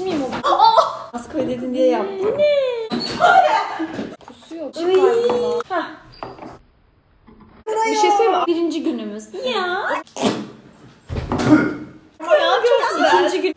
İçmeyeyim o. Az koy dedin diye yaptım. Kusuyor. Çıkar bunu. Bir şey söyleyeyim mi? Birinci günümüz. Ya. Ya çok güzel. İkinci gün.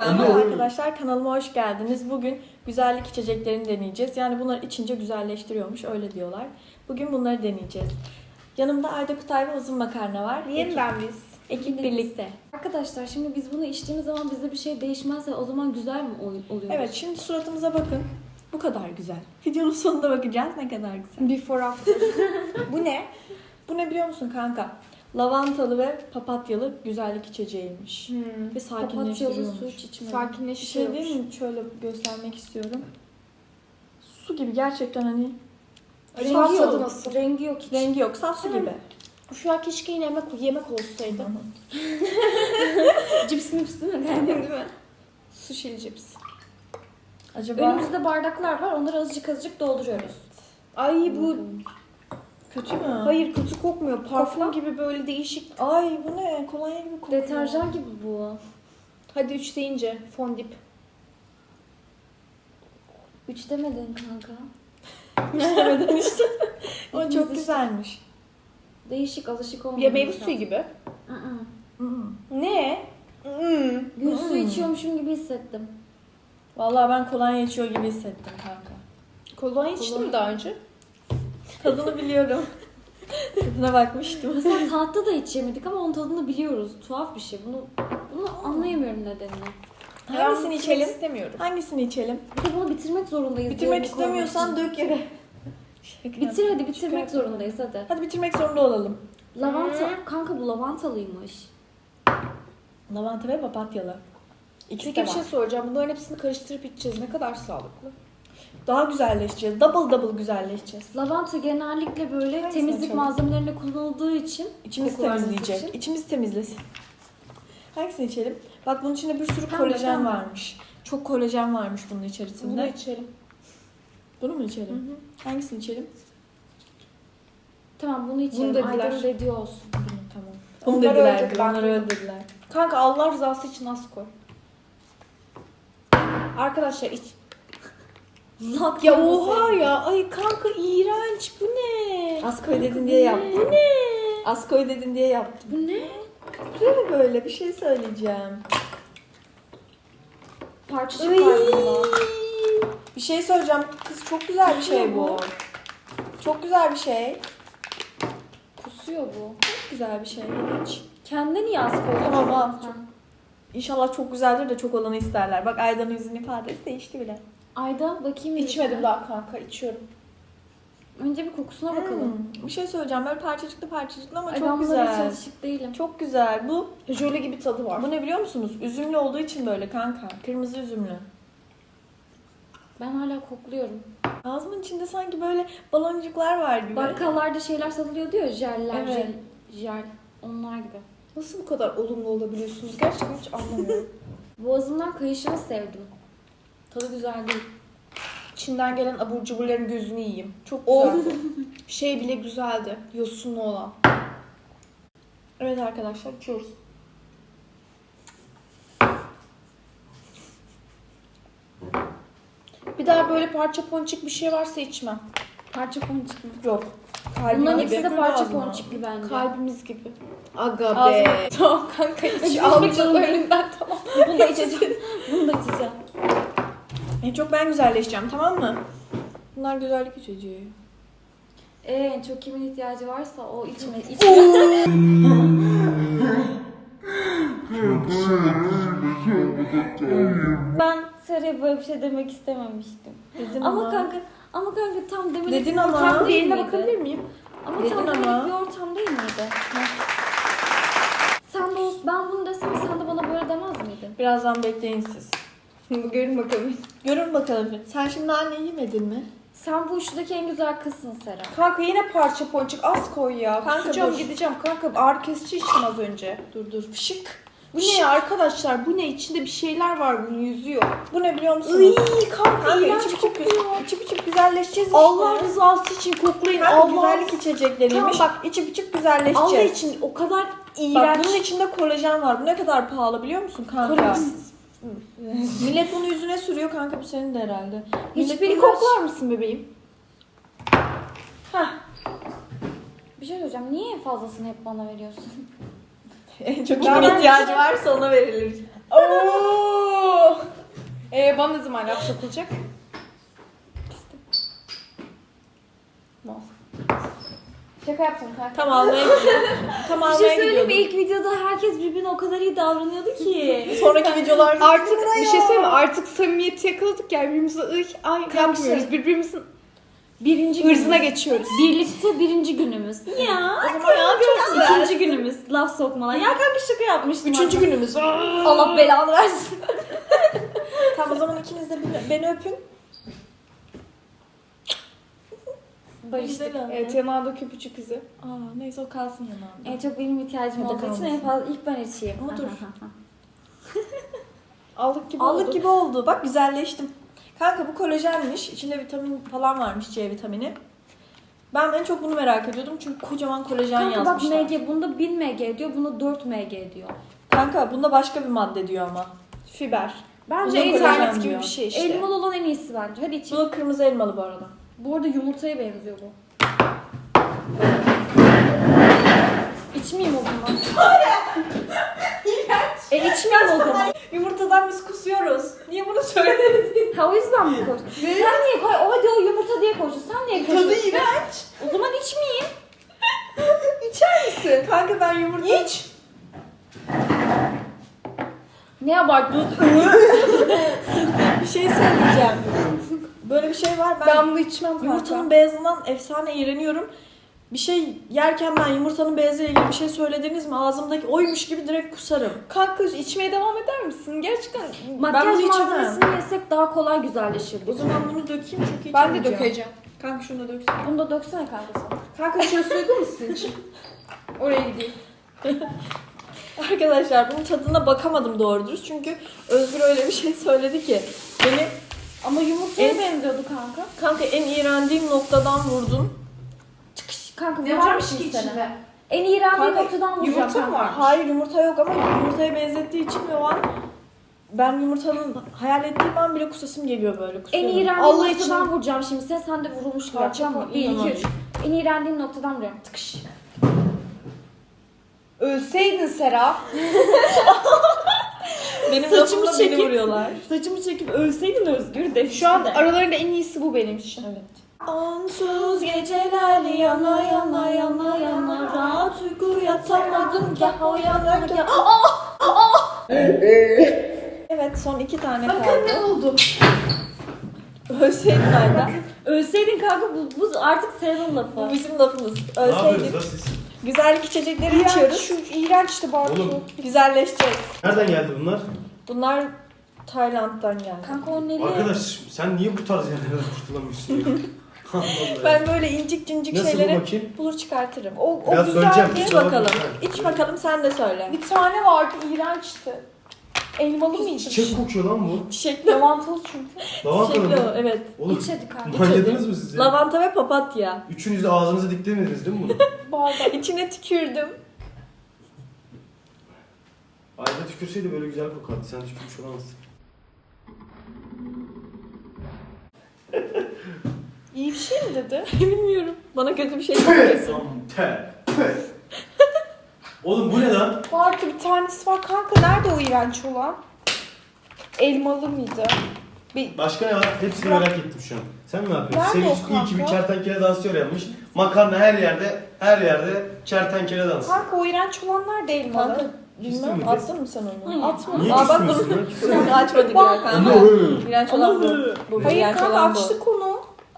Merhaba arkadaşlar kanalıma hoş geldiniz. Bugün güzellik içeceklerini deneyeceğiz. Yani bunlar içince güzelleştiriyormuş öyle diyorlar. Bugün bunları deneyeceğiz. Yanımda Ayda Kutay ve Uzun Makarna var. Yeniden biz. Ekip birlikte. Arkadaşlar şimdi biz bunu içtiğimiz zaman bizde bir şey değişmezse o zaman güzel mi ol- oluyor? Evet şimdi suratımıza bakın. Bu kadar güzel. Videonun sonunda bakacağız ne kadar güzel. Before after. Bu ne? Bu ne biliyor musun kanka? Lavantalı ve papatyalı güzellik içeceğiymiş. Hmm. Ve Papatyalı sakinleştiriyormuş. su hiç içmedim. Bir şey Sakinleştiriyormuş. değil mi? Şöyle göstermek istiyorum. Su gibi gerçekten hani Rengi yok. Rengi yok hiç. rengi yok. Saf su gibi. Şu an keşke yine yemek, yemek olsaydı. Cips mips değil mi? Değil mi? Sushi cips. Acaba Önümüzde bardaklar var. Onları azıcık azıcık dolduruyoruz. Ay bu kötü mü? hayır kötü kokmuyor. Parfüm Kokla. gibi böyle değişik. Ay bu ne? Kolonya gibi kokuyor. Deterjan gibi bu. Hadi üç deyince fondip. Üç demedin kanka. İstemeden işte. o çok güzelmiş. Değişik alışık olmadı. Ya meyve suyu gibi. Hmm. Ne? Hmm. Gül suyu Hmm. içiyormuşum gibi hissettim. Vallahi ben kolonya içiyor gibi hissettim kanka. Kolonya içtin mi daha önce? Tadını biliyorum. Tadına bakmıştım. Mesela tahta da içemedik ama onun tadını biliyoruz. Tuhaf bir şey. Bunu bunu anlayamıyorum nedenini. Hangisini içelim? istemiyorum. Hangisini içelim? Bir de bunu bitirmek zorundayız. Bitirmek bu istemiyorsan dök yere. Bitir hadi bitirmek Çıkar. zorundayız hadi. Hadi bitirmek zorunda olalım. Lavanta, kanka bu lavantalıymış. Lavanta ve papatyalı. İkisi Peki de bir şey var. soracağım. Bunların hepsini karıştırıp içeceğiz. Ne kadar sağlıklı? Daha güzelleşeceğiz. Double double güzelleşeceğiz. Lavanta genellikle böyle Hangisini temizlik açalım? malzemelerinde kullanıldığı için İçimiz koku vermesi temizleyecek. için. İçimiz temizlesin. Hangisini içelim? Bak bunun içinde bir sürü Pembe, kolajen pembe. varmış. Çok kolajen varmış bunun Bunu içerisinde. içelim. Bunu mu içelim? Hangisini içelim? Tamam bunu içelim. Bunu dediler. Aydan'ın dediği olsun. Bunu tamam. Bunu Onlar dediler. öldü, ben Bunları duydum. öldürdüler. Kanka Allah rızası için az koy. Arkadaşlar iç. Zat Ya oha ya. Ay kanka iğrenç. Bu ne? Az koy dedin diye yaptım. Bu ne? Az koy dedin diye yaptım. Bu ne? Böyle böyle bir şey söyleyeceğim. Parçacık var bunda. Bir şey söyleyeceğim. Kız çok güzel bir şey bu. Çok güzel bir şey. Kusuyor bu. Çok güzel bir şey. Hiç. Kendine niye az koydun? Tamam, al. Ha. İnşallah çok güzeldir de çok olanı isterler. Bak Aydan'ın yüzünün ifadesi değişti bile. Ayda bakayım. İçmedim yüzüne. daha kanka. içiyorum. Önce bir kokusuna bakalım. Hmm, Bir şey söyleyeceğim. Böyle parçacıklı parçacıklı ama Ay, çok bunlara hiç güzel. alışık değilim. Çok güzel. Bu Jöle gibi tadı var. bu ne biliyor musunuz? Üzümlü olduğu için böyle kanka. Kırmızı üzümlü. Ben hala kokluyorum. Ağzımın içinde sanki böyle baloncuklar var gibi. Bakkallarda şeyler satılıyor diyor jeller, Evet. jel, jel. Onlar gibi. Nasıl bu kadar olumlu olabiliyorsunuz? Gerçekten hiç anlamıyorum. Boğazımdan kayışını sevdim. Tadı güzel değil. İçinden gelen abur cuburların gözünü yiyeyim. Çok O güzel. şey bile güzeldi. Yosunlu olan. evet arkadaşlar içiyoruz. Daha böyle parça ponçik bir şey varsa içmem. Parça ponçik mi? Yok. Kalbim Bunların gibi. ikisi de parça Ağzıma. ponçikli bence. Kalbimiz gibi. Aga Ağzıma- be. Tamam kanka iç. İçmek Almayacağız önünden tamam. Bunu da içeceğim. Bunu da içeceğim. En çok ben güzelleşeceğim tamam mı? Bunlar güzellik içeceği. Ee, en çok kimin ihtiyacı varsa o içme. içme. ben Sarı'ya böyle bir şey demek istememiştim. Dedim Ama kanka ama kanka tam demelik Dedin ama. Tam bir miydi? bakabilir miyim? Ama Dedin tam ama. bir ortam değil miydi? Sen de ben bunu desem sen de bana böyle demez miydin? Birazdan bekleyin siz. Görün bakalım. Görün bakalım. Sen şimdi anne yemedin mi? Sen bu üçlüdeki en güzel kızsın Sera. Kanka yine parça ponçik az koy ya. Kanka Kusacağım dur. gideceğim kanka. Ağrı kesici içtim az önce. Dur dur. Fışık. Bu ne ya arkadaşlar? Bu ne? İçinde bir şeyler var bunun yüzüyor. Bu ne biliyor musunuz? Iy kanka, Kanka iğrenç içip içip, kokuyor. içip içip güzelleşeceğiz işte. Allah rızası için koklayın. Kanka Allah güzellik içecekleriymiş. Tamam, bak içip içip güzelleşeceğiz. Allah için o kadar Bak iğrenç. bunun içinde kolajen var. Bu ne kadar pahalı biliyor musun kanka? Kolajensiz. Millet bunu yüzüne sürüyor kanka bu senin de herhalde. Hiçbiri bunlar- koklar mısın bebeğim? Bir şey söyleyeceğim. Niye fazlasını hep bana veriyorsun? En çok kimin ihtiyacı varsa ona verilir. Oo! Ee, bana ne zaman laf sokulacak? Mal. Şaka yaptım kanka. Tam almaya gidiyor. Tam Bir almaya şey söyleyeyim mi? gidiyordum. İlk videoda herkes birbirine o kadar iyi davranıyordu ki. Sonraki videolarda Artık bir şey söyleyeyim mi? Artık samimiyeti yakaladık ya. Birbirimize ıh, ay yapmıyoruz. Birbirimizin Birinci ırzına geçiyoruz. Birlikte birinci günümüz. Ya. O zaman ya çok güzel. İkinci günümüz. Laf sokmalar. Ya kanka şaka yapmıştım. Üçüncü aslında. günümüz. Allah belanı versin. tamam o zaman ikiniz de beni, beni öpün. Barıştık. Evet yanağında köpücük izi. Aa, neyse o kalsın yanağımda. En çok benim ihtiyacım Hadi olduğu için en fazla ilk ben içeyim. Ama dur. Aldık gibi Allık oldu. gibi oldu. Bak güzelleştim. Kanka bu kolajenmiş. İçinde vitamin falan varmış C vitamini. Ben en çok bunu merak ediyordum çünkü kocaman kolajen Kanka bak yazmışlar. MG bunda 1000 MG diyor, bunda 4 MG diyor. Kanka bunda başka bir madde diyor ama. Fiber. Bence Bence kolajen internet gibi diyor. bir şey işte. Elmalı olan en iyisi bence. Hadi Bu içeyim. da kırmızı elmalı bu arada. Bu arada yumurtaya benziyor bu. İçmeyeyim o zaman. E içmeyeyim o zaman. Yumurtadan biz kusuyoruz. Niye bunu söyledin? Ha o yüzden mi koydun? Sen niye koy? O hadi o yumurta diye koydun. Sen niye koydun? Tadı iğrenç. O zaman içmeyeyim. İçer misin? Kanka ben yumurta... İç. Ne abartıyorsun? Bir şey söyleyeceğim. Böyle bir şey var. Ben, Ben bunu içmem kanka. yumurtanın beyazından efsane iğreniyorum. Bir şey yerken ben yumurtanın beyazıyla ilgili bir şey söylediniz mi ağzımdaki oymuş gibi direkt kusarım. Kanka içmeye devam eder misin? Gerçekten Makyaj bunu içemem. malzemesini yesek daha kolay güzelleşirdi. O zaman bunu dökeyim çünkü ben de dökeceğim. Kanka şunu da döksene. Bunu da döksene kanka sen. Kanka şöyle suydu musun için? Oraya gideyim. Arkadaşlar bunun tadına bakamadım doğru dürüst çünkü Özgür öyle bir şey söyledi ki beni Ama yumurtaya En- benziyordu kanka. kanka en iğrendiğim noktadan vurdun. Kanka Ne vuracağım varmış ki şimdi seni. içinde? En iğrendiği Kanka, noktadan vuracağım yumurta mı kanka. var? Hayır yumurta yok ama yumurtaya benzettiği için o an ben yumurtanın hayal ettiğim an bile kusasım geliyor böyle En kusuyorum. iğrendiği Allah noktadan için- vuracağım şimdi. Sen, sen de vurulmuş gibi Parça yapacağım mı? mı? Bir, iki, İnanamam. üç. En iğrendiğin noktadan vuruyorum. Tıkış. Ölseydin Sera. Benim Saçımı lafımla beni çekip- vuruyorlar. Saçımı çekip ölseydin Özgür de. Şu an aralarında en iyisi bu benim için. Evet. Onsuz geceler yana yana yana yana rahat uyku yatamadım gah o yana gah Evet son iki tane kaldı. oldu? Ölseydin Ayda. Ölseydin kanka bu, bu artık Bu lafı. bizim lafımız. Ne lan siz? Güzellik içecekleri İğrenç, içiyoruz. şu iğrençti Bartu. Oğlum. Güzelleşeceğiz. Nereden geldi bunlar? Bunlar Tayland'dan geldi. Kanka o nereye? Arkadaş sen niye bu tarz yerlerden kurtulamıyorsun ya? Ben böyle incik cincik Nasıl bu şeyleri bakayım? bulur çıkartırım. O, o Biraz güzel böleceğim. bir... Kusura bakalım. bakma. İç bakalım sen de söyle. Bir tane vardı iğrençti. Elmalı mıydı? Çiçek kokuyor lan bu. Çiçekli. Lavantalı çünkü. Lavanta Çiçekli o mı? evet. Oğlum İç hadi kanka. manyadınız mı siz ya? Lavanta ve papatya. Üçünüz de ağzınıza diklemediniz değil mi bunu? Bardak. İçine tükürdüm. Ayda tükürseydi böyle güzel kokardı. Sen tükürmüş olamazsın. İyi bir şey mi dedi? Bilmiyorum. Bana kötü bir şey. Tam te. Oğlum bu ne lan? Bartu bir tanesi var. Kanka nerede o iğrenç olan? Elmalı mıydı? Bir... Başka ne var? Hepsini merak ettim şu an. Sen ne yapıyorsun? Nerede Sevinç o iyi ki bir kanka? kertenkele dansıyor yapmış. Makarna her yerde, her yerde kertenkele dansı. Kanka o iğrenç olan nerede elmalı? Kanka Küstün bilmem mü attın mı sen onu? Hayır. Atma. Niye Aa, bak bunu- kanka. Ama öyle. İğrenç olan bu. Bu Hayır iğrenç kanka olan bu. açtık onu.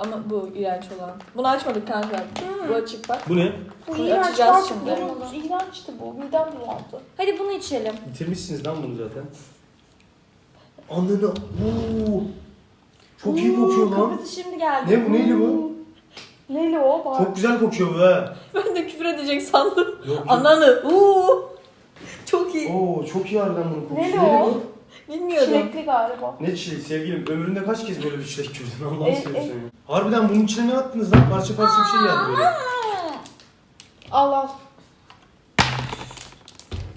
Ama bu iğrenç olan. Bunu açmadık kanka. Bu açık bak. Bu ne? Bu Bunu iğrenç açacağız Bartu. şimdi. Bu iğrençti bu. Midem bulandı. Hadi bunu içelim. Bitirmişsiniz lan bunu zaten. Ananı. Oo. Çok iyi kokuyor lan. Kafası şimdi geldi. Ne bu? Neydi bu? Neli o Bartu? Çok güzel kokuyor bu ha. Ben de küfür edecek sandım. Yok, yok. Ananı. Uuu. Çok iyi. Oo çok iyi harbiden bunun kokusu. Neli Neydi o? bu? Bilmiyorum. Çilekli galiba. Ne çilek sevgilim ömründe kaç kez böyle bir çilek gördün Allah'ını E, seversen ya. Harbiden bunun içine ne attınız lan? Parça parça bir şey geldi böyle. Al al.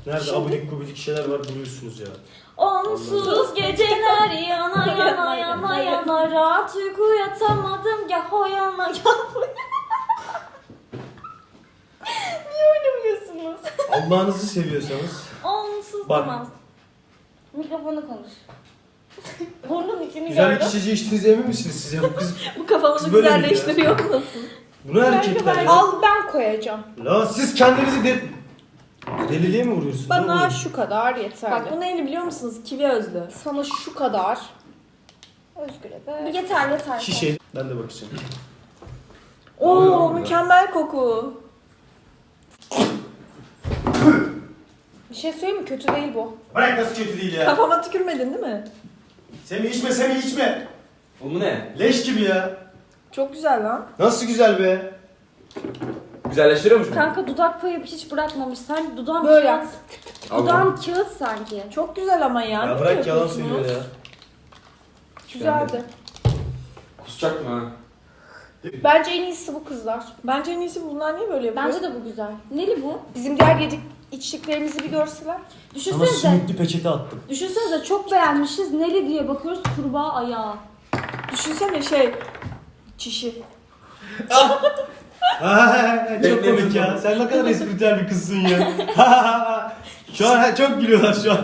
Nerede Şimdi- abidik gubidik şeyler var buluyorsunuz ya. Onsuz geceler yana yana yana yana Rahat uyku yatamadım ya o yana ya bu yana. Niye oynamıyorsunuz? Allah'ınızı seviyorsanız. Onsuz Bak. demez. Mikrofonu konuş. Burnun içini Güzel gördüm. içeceği içtiğinize emin misiniz siz ya? Bu kız Bu kafamızı böyle ya? güzelleştiriyor olmasın? bu ne hareketler ya? Al ben koyacağım. La siz kendinizi de... Deliliğe mi vuruyorsunuz? Ne Bana oluyor? şu kadar yeterli. Bak bu neyli biliyor musunuz? Kivi özlü. Sana şu kadar. Özgür'e de. Yeter yeter. Şişe. Ben de bakacağım. Oo mükemmel koku. Bir şey söyleyeyim mi? Kötü değil bu. Bırak nasıl kötü değil ya. Kafama tükürmedin değil mi? Semih içme Semih içme. Oğlum bu ne? Leş gibi ya. Çok güzel lan. Nasıl güzel be. Güzelleştiriyormuş mu? Kanka dudak payı hiç bırakmamış. Sen dudağın Böyle. kağıt. Al Dudağın kağıt sanki. Çok güzel ama ya. Ya, Ne bırak yalan yapıyorsunuz? söylüyor ya. Güzeldi. Kusacaktım ha. Bence en iyisi bu kızlar. Bence en iyisi bunlar niye böyle yapıyor? Bence de bu güzel. Neli bu? Bizim diğer yedik içtiklerimizi bir görseler. Sana Düşünsenize. sümüklü peçete attım. Düşünsenize çok beğenmişiz. Neli diye bakıyoruz kurbağa ayağı. Düşünsene şey çişi. çok Bekleyin komik ya. Sen ne kadar espritüel bir kızsın ya. şu an çok gülüyorlar şu an.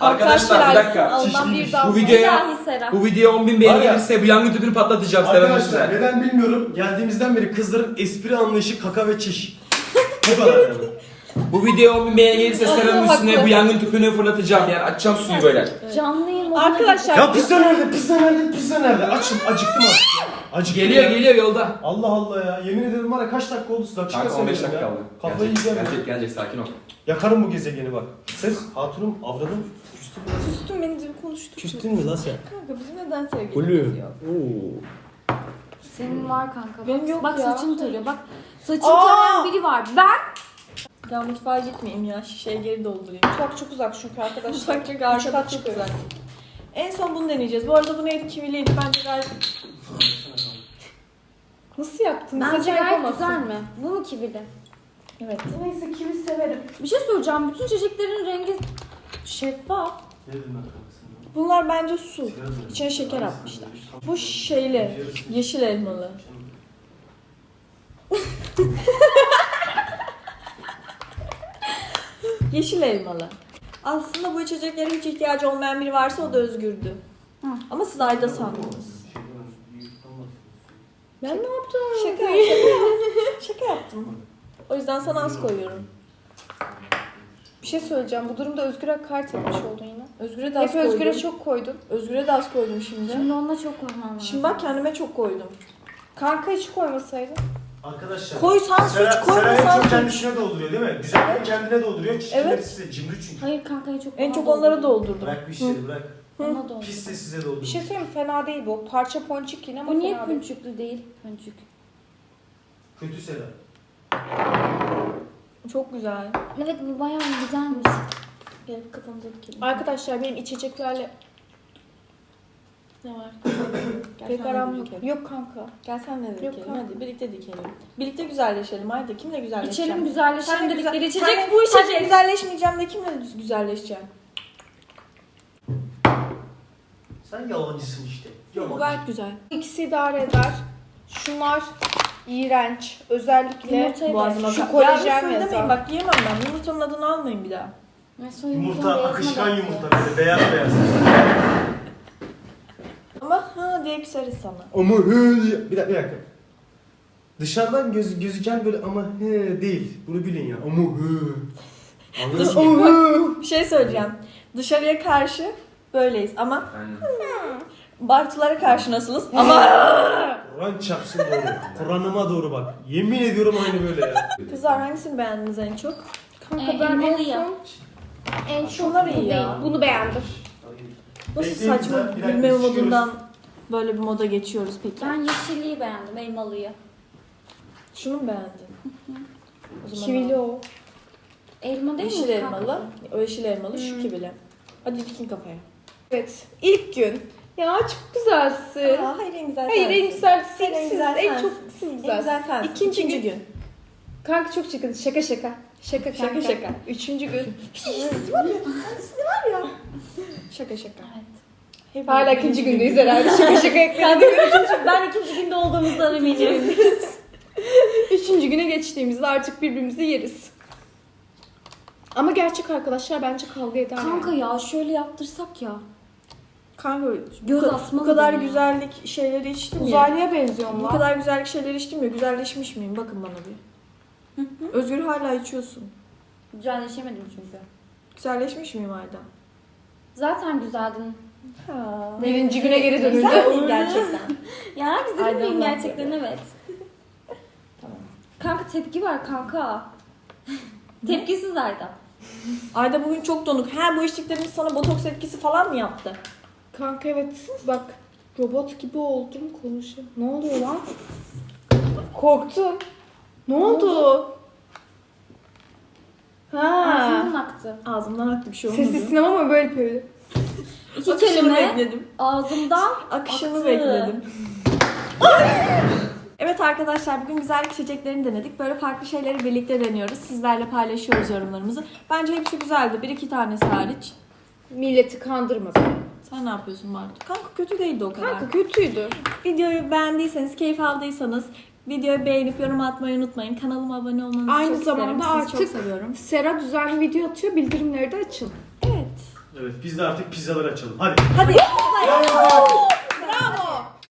Arkadaşlar bir dakika. Allah'tan bir. Bu videoya bu video 10.000 beğeni Var ya. gelirse bu yangın tüpünü patlatacağım Seven Arkadaşlar neden bilmiyorum. Geldiğimizden beri kızların espri anlayışı kaka ve çiş. Bu kadar yani. Bu video 10.000 beğeni gelirse Haklı. üstüne bu yangın tüpünü fırlatacağım yani açacağım suyu böyle. Canlıyım. Arkadaşlar Ya pizza nerede? Pizza nerede? Pizza nerede? Açım, acıktım artık. Acıktım Geliyor ya. geliyor yolda. Allah Allah ya. Yemin ederim var ya kaç dakika oldu? Dakika Kanka 15 dakika kaldı. Kafayı Gelecek, yiyeceğim ya. gelecek, gelecek sakin ol. Yakarım bu gezegeni bak. Ses, hatunum, avradım. Küstün mü? Küstün beni de konuştuk. Küstün mü lan sen? Kanka bizim neden sevgilimiz yok? Oo. Senin var kanka. Benim Bak, yok bak ya. saçını tarıyor. Bak saçını Aa! tarayan biri var. Ben. Ya mutfağa gitmeyeyim ya şişeyi geri doldurayım. Çok çok uzak çünkü arkadaşlar. Mutfak çünkü çok güzel. En son bunu deneyeceğiz. Bu arada bu neydi? Kiviliydi. Bence gayet... Nasıl yaptın? Bence Zaten gayet yapamazsın. güzel mi? Bu mu kibirli? Evet. Neyse kimi severim. Bir şey soracağım. Bütün içeceklerin rengi şeffaf. Bunlar bence su. İçine şeker atmışlar. Bu şeyli, yeşil elmalı. yeşil elmalı. Aslında bu içeceklere hiç ihtiyacı olmayan biri varsa o da Özgür'dü. Hı. Ama siz Ayda sandınız. Ben ne yaptım? Şaka yaptım. Şaka yaptım. O yüzden sana az koyuyorum. Bir şey söyleyeceğim. Bu durumda Özgür'e kart etmiş oldun yine. Özgür'e de az Hep koydum. Özgür'e çok koydun. Özgür'e de az koydum şimdi. Şimdi onunla çok koymam lazım. Şimdi bak kendime çok koydum. Kanka hiç koymasaydın. Arkadaşlar. Koysan Sera- suç, koymasan çok suç. kendisine dolduruyor değil mi? Güzel kendine dolduruyor. Çirkinler Evet. size cimri çünkü. Hayır kankayı çok En bana çok onlara doldurdu. doldurdum. Bırak bir işleri bırak. Ona doldu. Pis de size dolduruyor. Bir şey söyleyeyim mi? Fena değil bu. Parça ponçik yine ama Bu niye fena değil. pünçüklü değil? Pünçük. Kötü Sera. Çok güzel. Evet bu bayağı güzelmiş. Gel kafamıza dikelim. Arkadaşlar benim içeceklerle Ne var? Pek aram yok. Yok kanka. Gel sen de dikelim. kanka. Hadi birlikte dikelim. Birlikte güzelleşelim. Haydi kimle güzelleşeceğim? İçelim güzelleşelim Sen de dedikleri güzel... içecek Sen- bu içecek. güzelleşmeyeceğim de kimle güzelleşeceğim? Sen yalancısın işte. Bu Yalancı. gayet güzel. İkisi idare eder. Şunlar iğrenç. Özellikle Yumurtayı Boğazıma Şu kolajen Ya lütfen yazan. bak yiyemem ben. Yumurtanın adını almayın bir daha. Mesela Yumurta, akışkan yumurta böyle beyaz beyaz. Diye küseriz sana. Ama hı diye. Bir dakika bir dakika. Dışarıdan göz, gözüken böyle ama he değil. Bunu bilin ya. Ama hı. Anladınız mı? Ama bir şey söyleyeceğim. Dışarıya karşı böyleyiz ama Aynen. Bartulara karşı nasılız? Ama Kur'an çarpsın doğru. Kur'an'ıma doğru bak. Yemin ediyorum aynı böyle ya. kızlar hangisini beğendiniz en çok? Kanka Ee, ben en son en çok Şunlar iyi ya. Bunu beğendim. Nasıl Bekleyin saçma güzel, bir dakika, gülme modundan böyle bir moda geçiyoruz peki? Ben yeşilliği beğendim elmalıyı. Şunu mu beğendin? O zaman Kivili al. o. Elma değil Yeşil mi? elmalı. O yeşil elmalı şu kivili. Hadi dikin kafaya. Evet. İlk gün. Ya çok güzelsin. Aa, hayır en güzel Hayır en sensin. güzel Hayır, en siz, güzel en sensin. çok siz En güzel. güzel sensin. İkinci İkinci gün. gün. Kanka çok çirkin. Şaka şaka. Şaka Şaka kanka. şaka. Üçüncü gün. Sizi var ya. Sizi var ya. Şaka şaka. Hep Hala ikinci gün. gündeyiz herhalde. Şaka şaka ikinci, ben ikinci günde olduğumuzdan eminim. Üçüncü güne geçtiğimizde artık birbirimizi yeriz. Ama gerçek arkadaşlar bence kavga eder. Kanka ya şöyle yaptırsak ya. Kanka Göz bu, asmalı bu kadar ya. güzellik şeyleri içtim ya. Uzaylıya benziyorum Bu lan. kadar güzellik şeyleri içtim ya. Güzelleşmiş miyim? Bakın bana bir. Özgür hala içiyorsun. Güzelleşemedim çünkü. Güzelleşmiş miyim Ayda? Zaten güzeldin. Birinci güne geri Güzel dönüldü. miyim gerçekten? Ya güzel Aynen gerçekten evet. Kanka tepki ver kanka. Tepkisiz Ayda. Ayda bugün çok donuk. Ha bu içtiklerimiz sana botoks etkisi falan mı yaptı? Kanka evet bak robot gibi oldum konuşayım. Ne oluyor lan? Korktum. Ne oldu? Ha. Ağzından aktı. Ağzımdan aktı bir şey olmadı. Sessiz sinema mı böyle yapıyor? İki Akışını kelime bekledim. ağzımdan Akışını aktı. bekledim. Evet arkadaşlar bugün güzellik içeceklerini denedik. Böyle farklı şeyleri birlikte deniyoruz. Sizlerle paylaşıyoruz yorumlarımızı. Bence hepsi güzeldi. Bir iki tanesi hariç. Milleti kandırma. Sen ne yapıyorsun Bartu? Kanka kötü değildi o kadar. Kanka kötüydü. Videoyu beğendiyseniz, keyif aldıysanız videoyu beğenip yorum atmayı unutmayın. Kanalıma abone olmanızı Aynı çok zamanda isterim. Sizi artık- çok seviyorum. Sera düzenli video atıyor. Bildirimleri de açın. Evet. Biz de artık pizzaları açalım. Hadi. Hadi.